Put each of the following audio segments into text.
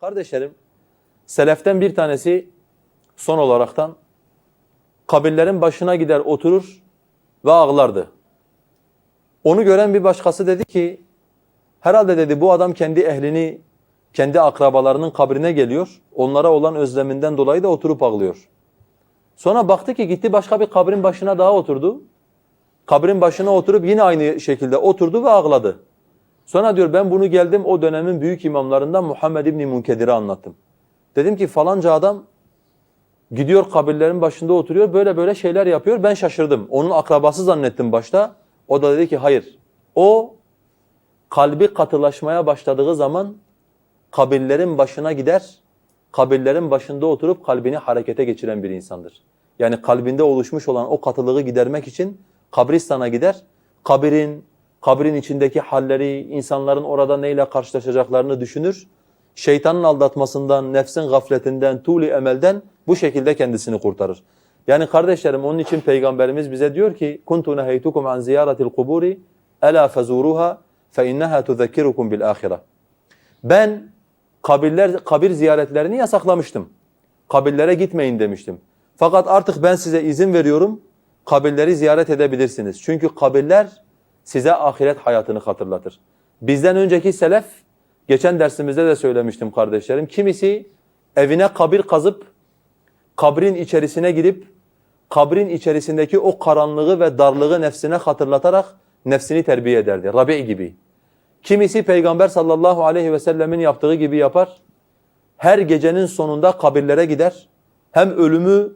Kardeşlerim seleften bir tanesi son olaraktan kabirlerin başına gider oturur ve ağlardı. Onu gören bir başkası dedi ki herhalde dedi bu adam kendi ehlini kendi akrabalarının kabrine geliyor. Onlara olan özleminden dolayı da oturup ağlıyor. Sonra baktı ki gitti başka bir kabrin başına daha oturdu. Kabrin başına oturup yine aynı şekilde oturdu ve ağladı. Sonra diyor ben bunu geldim o dönemin büyük imamlarından Muhammed İbni Munkedir'e anlattım. Dedim ki falanca adam gidiyor kabirlerin başında oturuyor böyle böyle şeyler yapıyor. Ben şaşırdım. Onun akrabası zannettim başta. O da dedi ki hayır. O kalbi katılaşmaya başladığı zaman kabirlerin başına gider. Kabirlerin başında oturup kalbini harekete geçiren bir insandır. Yani kalbinde oluşmuş olan o katılığı gidermek için kabristana gider. Kabirin, kabrin içindeki halleri, insanların orada neyle karşılaşacaklarını düşünür. Şeytanın aldatmasından, nefsin gafletinden, tuli emelden bu şekilde kendisini kurtarır. Yani kardeşlerim onun için Peygamberimiz bize diyor ki kuntu nehaytukum an ziyaratil kuburi ela fezuruha fe innaha tuzekkirukum bil ahire. Ben kabirler kabir ziyaretlerini yasaklamıştım. Kabirlere gitmeyin demiştim. Fakat artık ben size izin veriyorum. Kabirleri ziyaret edebilirsiniz. Çünkü kabirler size ahiret hayatını hatırlatır. Bizden önceki selef, geçen dersimizde de söylemiştim kardeşlerim. Kimisi evine kabir kazıp, kabrin içerisine girip, kabrin içerisindeki o karanlığı ve darlığı nefsine hatırlatarak nefsini terbiye ederdi. Rabi gibi. Kimisi Peygamber sallallahu aleyhi ve sellemin yaptığı gibi yapar. Her gecenin sonunda kabirlere gider. Hem ölümü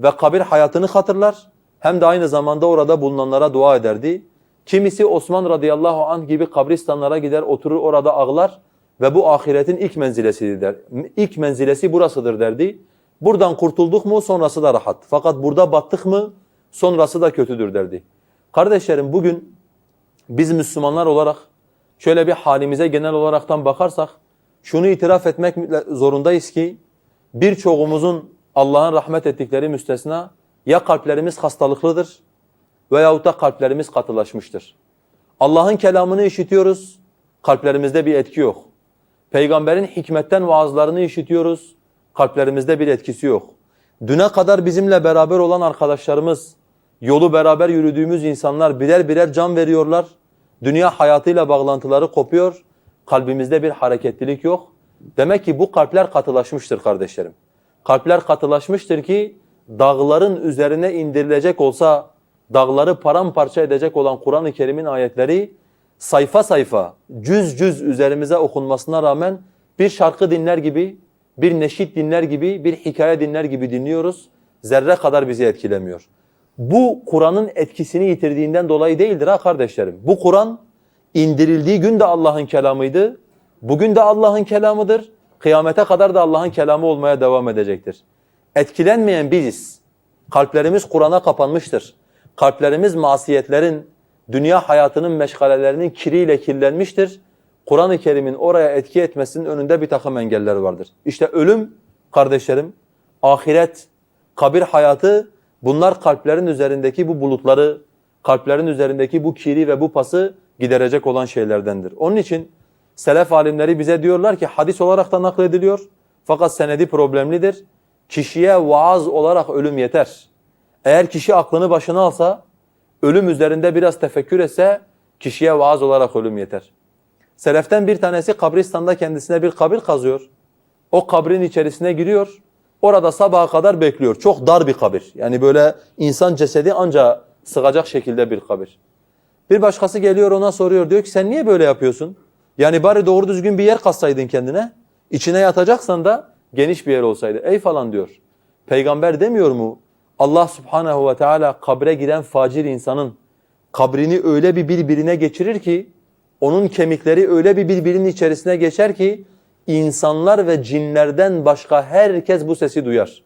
ve kabir hayatını hatırlar hem de aynı zamanda orada bulunanlara dua ederdi. Kimisi Osman radıyallahu anh gibi kabristanlara gider, oturur orada ağlar ve bu ahiretin ilk menzilesidir der. İlk menzilesi burasıdır derdi. Buradan kurtulduk mu sonrası da rahat. Fakat burada battık mı sonrası da kötüdür derdi. Kardeşlerim bugün biz Müslümanlar olarak şöyle bir halimize genel olaraktan bakarsak şunu itiraf etmek zorundayız ki birçoğumuzun Allah'ın rahmet ettikleri müstesna ya kalplerimiz hastalıklıdır veyahut da kalplerimiz katılaşmıştır. Allah'ın kelamını işitiyoruz, kalplerimizde bir etki yok. Peygamberin hikmetten vaazlarını işitiyoruz, kalplerimizde bir etkisi yok. Düne kadar bizimle beraber olan arkadaşlarımız, yolu beraber yürüdüğümüz insanlar birer birer can veriyorlar. Dünya hayatıyla bağlantıları kopuyor, kalbimizde bir hareketlilik yok. Demek ki bu kalpler katılaşmıştır kardeşlerim. Kalpler katılaşmıştır ki dağların üzerine indirilecek olsa dağları paramparça edecek olan Kur'an-ı Kerim'in ayetleri sayfa sayfa, cüz cüz üzerimize okunmasına rağmen bir şarkı dinler gibi, bir neşit dinler gibi, bir hikaye dinler gibi dinliyoruz. Zerre kadar bizi etkilemiyor. Bu Kur'an'ın etkisini yitirdiğinden dolayı değildir ha kardeşlerim. Bu Kur'an indirildiği gün de Allah'ın kelamıydı. Bugün de Allah'ın kelamıdır. Kıyamete kadar da Allah'ın kelamı olmaya devam edecektir. Etkilenmeyen biziz. Kalplerimiz Kur'an'a kapanmıştır. Kalplerimiz masiyetlerin, dünya hayatının meşgalelerinin kiriyle kirlenmiştir. Kur'an-ı Kerim'in oraya etki etmesinin önünde bir takım engeller vardır. İşte ölüm kardeşlerim, ahiret, kabir hayatı bunlar kalplerin üzerindeki bu bulutları, kalplerin üzerindeki bu kiri ve bu pası giderecek olan şeylerdendir. Onun için selef alimleri bize diyorlar ki hadis olarak da naklediliyor fakat senedi problemlidir. Kişiye vaaz olarak ölüm yeter. Eğer kişi aklını başına alsa, ölüm üzerinde biraz tefekkür etse kişiye vaaz olarak ölüm yeter. Seleften bir tanesi kabristanda kendisine bir kabir kazıyor. O kabrin içerisine giriyor. Orada sabaha kadar bekliyor. Çok dar bir kabir. Yani böyle insan cesedi anca sığacak şekilde bir kabir. Bir başkası geliyor ona soruyor. Diyor ki sen niye böyle yapıyorsun? Yani bari doğru düzgün bir yer kazsaydın kendine. İçine yatacaksan da geniş bir yer olsaydı. Ey falan diyor. Peygamber demiyor mu? Allah subhanehu ve teala kabre giren facir insanın kabrini öyle bir birbirine geçirir ki onun kemikleri öyle bir birbirinin içerisine geçer ki insanlar ve cinlerden başka herkes bu sesi duyar.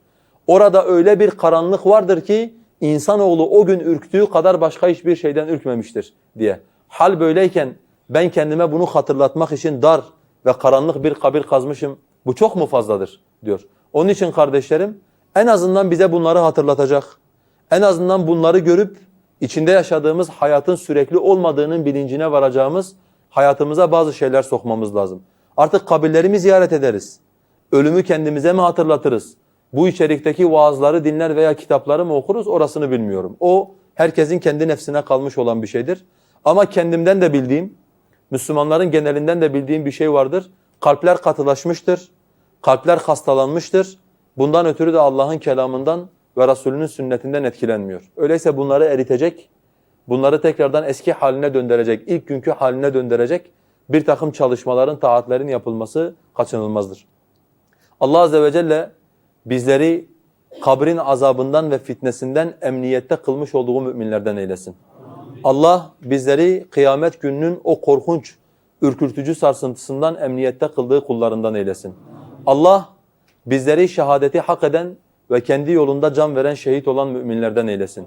Orada öyle bir karanlık vardır ki insanoğlu o gün ürktüğü kadar başka hiçbir şeyden ürkmemiştir diye. Hal böyleyken ben kendime bunu hatırlatmak için dar ve karanlık bir kabir kazmışım. Bu çok mu fazladır diyor. Onun için kardeşlerim en azından bize bunları hatırlatacak. En azından bunları görüp içinde yaşadığımız hayatın sürekli olmadığının bilincine varacağımız hayatımıza bazı şeyler sokmamız lazım. Artık kabirleri mi ziyaret ederiz? Ölümü kendimize mi hatırlatırız? Bu içerikteki vaazları dinler veya kitapları mı okuruz orasını bilmiyorum. O herkesin kendi nefsine kalmış olan bir şeydir. Ama kendimden de bildiğim, Müslümanların genelinden de bildiğim bir şey vardır. Kalpler katılaşmıştır, kalpler hastalanmıştır. Bundan ötürü de Allah'ın kelamından ve Resulünün sünnetinden etkilenmiyor. Öyleyse bunları eritecek, bunları tekrardan eski haline döndürecek, ilk günkü haline döndürecek bir takım çalışmaların, taatlerin yapılması kaçınılmazdır. Allah Azze ve Celle bizleri kabrin azabından ve fitnesinden emniyette kılmış olduğu müminlerden eylesin. Allah bizleri kıyamet gününün o korkunç, ürkürtücü sarsıntısından emniyette kıldığı kullarından eylesin. Allah bizleri şehadeti hak eden ve kendi yolunda can veren şehit olan müminlerden eylesin.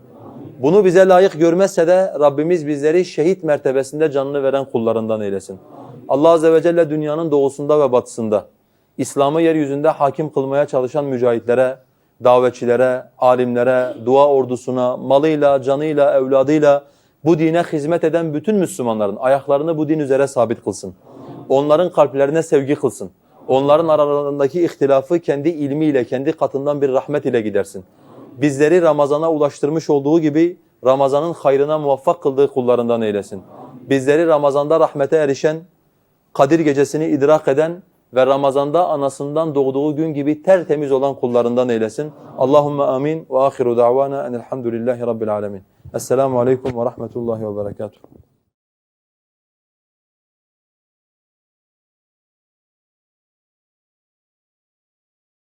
Bunu bize layık görmezse de Rabbimiz bizleri şehit mertebesinde canını veren kullarından eylesin. Allah Azze ve Celle dünyanın doğusunda ve batısında İslam'ı yeryüzünde hakim kılmaya çalışan mücahitlere, davetçilere, alimlere, dua ordusuna, malıyla, canıyla, evladıyla bu dine hizmet eden bütün Müslümanların ayaklarını bu din üzere sabit kılsın. Onların kalplerine sevgi kılsın. Onların aralarındaki ihtilafı kendi ilmiyle, kendi katından bir rahmet ile gidersin. Bizleri Ramazan'a ulaştırmış olduğu gibi Ramazan'ın hayrına muvaffak kıldığı kullarından eylesin. Bizleri Ramazan'da rahmete erişen, Kadir gecesini idrak eden ve Ramazan'da anasından doğduğu gün gibi tertemiz olan kullarından eylesin. Allahumme amin ve ahiru da'vana enelhamdülillahi rabbil alemin. Esselamu aleyküm ve rahmetullahi ve berekatuhu.